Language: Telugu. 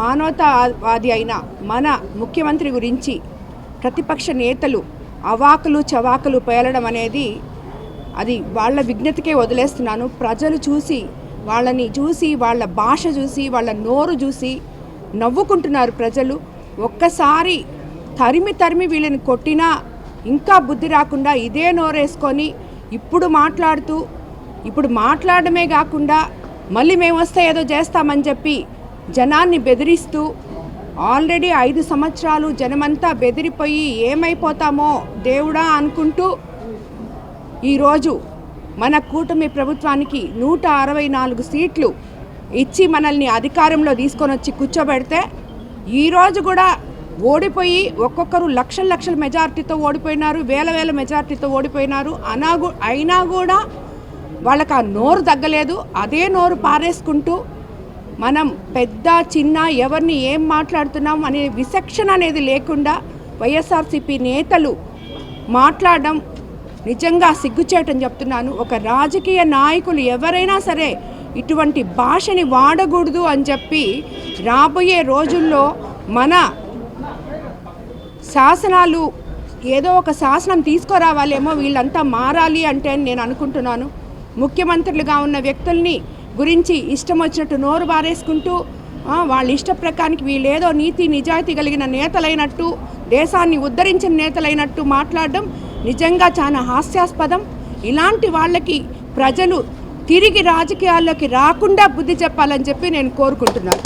మానవతావాది అయిన మన ముఖ్యమంత్రి గురించి ప్రతిపక్ష నేతలు అవాకులు చవాకులు పేలడం అనేది అది వాళ్ళ విజ్ఞతకే వదిలేస్తున్నాను. ప్రజలు చూసి వాళ్ళని చూసి వాళ్ళ భాష చూసి వాళ్ళ నోరు చూసి నవ్వుకుంటున్నారు ప్రజలు. ఒక్కసారి తరిమి తరిమి వీళ్ళని కొట్టినా ఇంకా బుద్ధి రాకుండా ఇదే నోరేసుకొని ఇప్పుడు మాట్లాడుతూ ఇప్పుడు మాట్లాడమే కాకుండా మళ్ళీ మేము వస్తే ఏదో చేస్తామని చెప్పి జనాన్ని బెదిరిస్తూ ఆల్రెడీ ఐదు సంవత్సరాలు జనమంతా బెదిరిపోయి ఏమైపోతామో దేవుడా అనుకుంటూ ఈరోజు మన కూటమి ప్రభుత్వానికి నూట అరవై నాలుగు సీట్లు ఇచ్చి మనల్ని అధికారంలో తీసుకొని వచ్చి కూర్చోబెడితే ఈరోజు కూడా ఓడిపోయి ఒక్కొక్కరు లక్షల లక్షల మెజార్టీతో ఓడిపోయినారు వేల వేల మెజార్టీతో ఓడిపోయినారు. అనా అయినా కూడా వాళ్ళకి ఆ నోరు తగ్గలేదు. అదే నోరు పారేసుకుంటూ మనం పెద్ద చిన్న ఎవరిని ఏం మాట్లాడుతున్నాం అనే విచక్షణ అనేది లేకుండా వైఎస్ఆర్సీపీ నేతలు మాట్లాడడం నిజంగా సిగ్గుచేటని చెప్తున్నాను. ఒక రాజకీయ నాయకులు ఎవరైనా సరే ఇటువంటి భాషని వాడకూడదు అని చెప్పి రాబోయే రోజుల్లో మన శాసనాలు ఏదో ఒక శాసనం తీసుకురావాలేమో వీళ్ళంతా మారాలి అంటే అని నేను అనుకుంటున్నాను. ముఖ్యమంత్రులుగా ఉన్న వ్యక్తుల్ని గురించి ఇష్టం వచ్చినట్టు నోరు బారేసుకుంటూ వాళ్ళ ఇష్ట ప్రకారానికి వీళ్ళేదో నీతి నిజాయితీ కలిగిన నేతలైనట్టు దేశాన్ని ఉద్ధరించిన నేతలైనట్టు మాట్లాడడం నిజంగా చాలా హాస్యాస్పదం. ఇలాంటి వాళ్ళకి ప్రజలు తిరిగి రాజకీయాల్లోకి రాకుండా బుద్ధి చెప్పాలని చెప్పి నేను కోరుకుంటున్నాను.